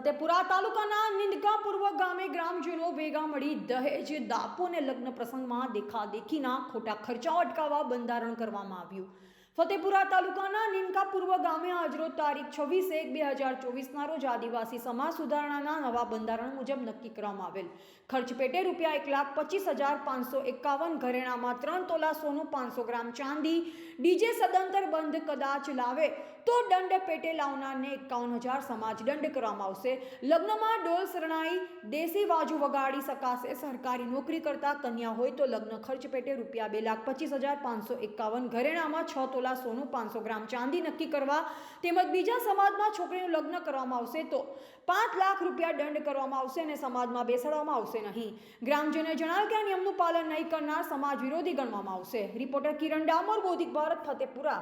ફતેપુરા તાલુકાના નિંદકા પૂર્વ ગામે ગ્રામજનો ભેગા મળી દહેજ દાપોને લગ્ન પ્રસંગમાં દેખાદેખીના ખોટા ખર્ચાઓ અટકાવવા બંધારણ કરવામાં આવ્યું. ફતેપુરા તાલુકાના નિનકા પૂર્વ ગામે આજરોજ તારીખ છવ્વીસ એક બે હજાર ચોવીસના રોજ આદિવાસી સમાજ સુધારણાના નવા બંધારણ મુજબ નક્કી કરવામાં આવેલ. ખર્ચ પેટે રૂપિયા એક લાખ પચીસ હજાર પાંચસો એકાવન, ઘરેણામાં ત્રણ તોલા સોનું, પાંચસો ગ્રામ ચાંદી, ડીજે સદંતર બંધ કદાચ લાવે તો દંડ પેટે લાવનારને એકાવન હજાર સમાજ દંડ કરવામાં આવશે. લગ્નમાં ડોલ શરણાઈ, દેશી બાજુ વગાડી શકાશે. સરકારી નોકરી કરતા કન્યા હોય તો લગ્ન ખર્ચ પેટે રૂપિયા બે લાખ પચીસ હજાર પાંચસો એકાવન, ઘરેણામાં છ તોલા સોનું પાંચસો ગ્રામ ચાંદી નક્કી કરવા તેમજ બીજા સમાજમાં છોકરીનું લગ્ન કરવામાં આવશે તો પાંચ લાખ રૂપિયા દંડ કરવામાં આવશે અને સમાજમાં બેસાડવામાં આવશે નહીં. ગ્રામજનોએ જણાવ્યું કે આ નિયમનું પાલન નહીં કરનાર સમાજ વિરોધી ગણવામાં આવશે. રિપોર્ટર કિરણ ડામોર બૌદ્ધિક ભારત, ફતેપુરા.